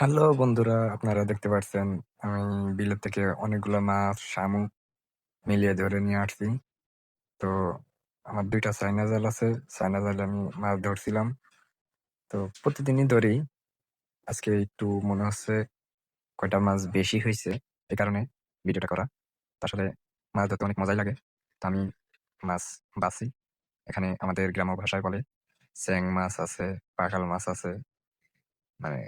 Hello বন্ধুরা, আপনারা দেখতে পারছেন আমি বিলের থেকে অনেকগুলো মাছ, শামুক মিলিয়ে ধরে নিয়ে আসছি। তো আমার ২ টা চায়না জাল আছে। চায়না জালে আমি মাছ ধরছিলাম। তো প্রতিদিনই ধরি। আজকে একটু মনে হচ্ছে কয়টা মাছ বেশি হয়েছে এই কারণে ভিডিওটা করা। আসলে মাছ ধরতে অনেক মজাই লাগে। তো আমি মাছ বাছি। এখানে আমাদের গ্রাম্য ভাষায় বলে চেং মাছ আছে, পাকাল মাছ আছে। মানে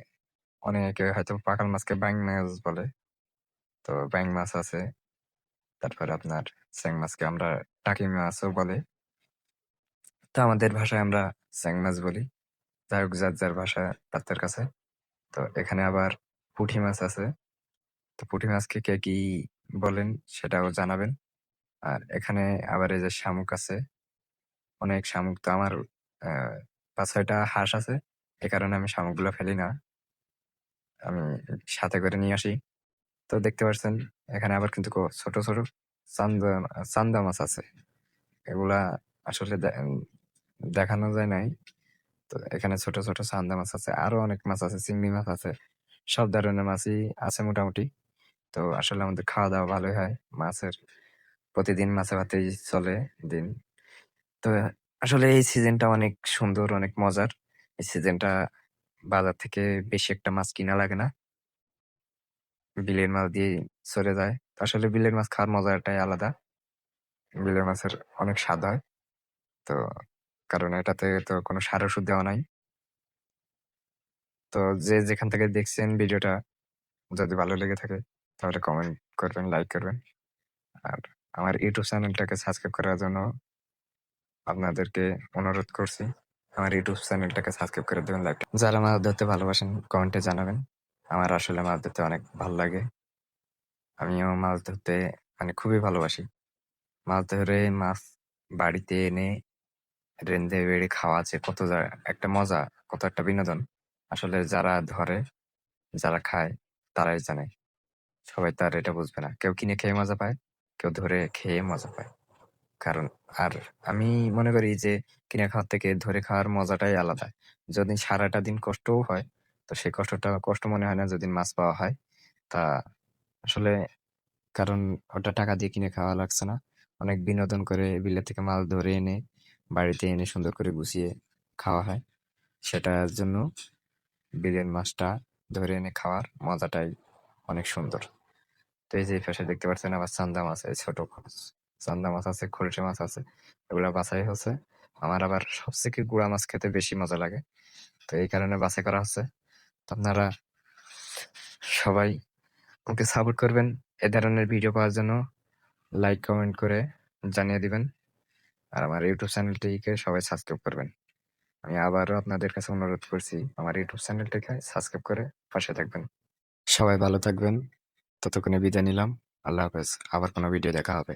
অনেকে হয়তো পাকাল মাছকে বাইং মাছ বলে। তো বাইং মাছ আছে। তারপরে আপনার চেং মাছকে আমরা টাকি মাছও বলে। তো আমাদের ভাষায় আমরা চেং মাছ বলি। যাই হোক যার, যার ভাষা তার, কাছে। তো এখানে আবার পুঁটি মাছ আছে। তো পুঁটি মাছকে কে কি বলেন সেটাও জানাবেন। আর এখানে আবার এই যে শামুক আছে। অনেক শামুক তো আমার আ ৫-৬ টা হাঁস আছে। এ কারণে আমি শামুকগুলা ফেলি না। আমি সাথে করে নিয়ে আসি। তো দেখতে পারছেন এখানে আবার কিন্তু ছোট, ছোট চান্দা চান্দা মাছ আছে। এগুলা আসলে দেখানো যায় নাই। তো এখানে ছোট, ছোট চান্দা মাছ আছে। আরও অনেক মাছ আছে, চিংড়ি মাছ আছে। সব ধরনের মাছই আছে মোটামুটি। তো আসলে আমাদের খাওয়া-দাওয়া ভালোই হয়। মাছের প্রতিদিন মাছে ভাতেই চলে দিন। তো আসলে এই সিজনটা অনেক সুন্দর, অনেক মজার। এই সিজনটা বাজার থেকে বেশি একটা মাছ কিনা লাগে না। বিলের মাছ দিয়েই চলে যায়। আসলে বিলের মাছ খাওয়ার মজাটাই আলাদা। বিলের মাছের অনেক স্বাদ হয়। তো কারণ এটাতে তো কোনো সার ওষুধ দেওয়া নাই। তো যে যেখান থেকে দেখছেন ভিডিওটা যদি ভালো লেগে থাকে তাহলে কমেন্ট করবেন, লাইক করবেন। আর আমার ইউটিউব চ্যানেলটাকে সাবস্ক্রাইব করার জন্য আপনাদেরকে অনুরোধ করছি। আমার ইউটিউব চ্যানেলটাকে সাবস্ক্রাইব করে দেবেন, লাইক যারা মাছ ধরতে ভালোবাসেন কমেন্টে জানাবেন। আমার আসলে মাছ ধরতে অনেক ভালো লাগে। আমিও মাছ ধরতে মানে খুবই ভালোবাসি। মাছ ধরে মাছ বাড়িতে এনে রেঁধে বেড়ে খাওয়া যে কত একটা মজা, কত একটা বিনোদন। আসলে যারা ধরে, যারা খায় তারাই জানে। সবাই তো আর এটা বুঝবে না। কেউ কিনে খেয়ে মজা পায়, কেউ ধরে খেয়ে মজা পায়। কারণ আর আমি মনে করি যে কিনে খাওয়ার থেকে ধরে খাওয়ার মজাটাই আলাদা। যদি সারাটা দিন কষ্টও হয়, তো সেই কষ্টটা কষ্ট মনে হয় না যদি মাছ পাওয়া হয়। তা আসলে কারণ ওটা টাকা দিয়ে কিনে খাওয়া লাগছে না। অনেক বিনোদন করে বিলের থেকে মাছ ধরে এনে বাড়িতে এনে সুন্দর করে গুছিয়ে খাওয়া হয়। সেটার জন্য বিলের মাছটা ধরে এনে খাওয়ার মজাটাই অনেক সুন্দর। তো এই যে পাশে দেখতে পাচ্ছেন আবার চান্দা মাছ, এই ছোট মাছ। চান্দা মাছ আছে, খলসে মাছ আছে। এগুলা বাছাই হচ্ছে। আমার আবার সবথেকে গুড়া মাছ খেতে বেশি মজা লাগে। তো এই কারণে বাছাই করা হচ্ছে। আপনারা সবাই ওকে সাপোর্ট করবেন। এ ধরনের ভিডিও পাওয়ার জন্য লাইক, কমেন্ট করে জানিয়ে দিবেন। আর আমার ইউটিউব চ্যানেলটিকে সবাই সাবস্ক্রাইব করবেন। আমি আবারও আপনাদের কাছে অনুরোধ করছি আমার ইউটিউব চ্যানেলটিকে সাবস্ক্রাইব করে পাশে থাকবেন। সবাই ভালো থাকবেন। ততক্ষণে বিদায় নিলাম। আল্লাহ হাফেজ। আবার কোনো ভিডিও দেখা হবে।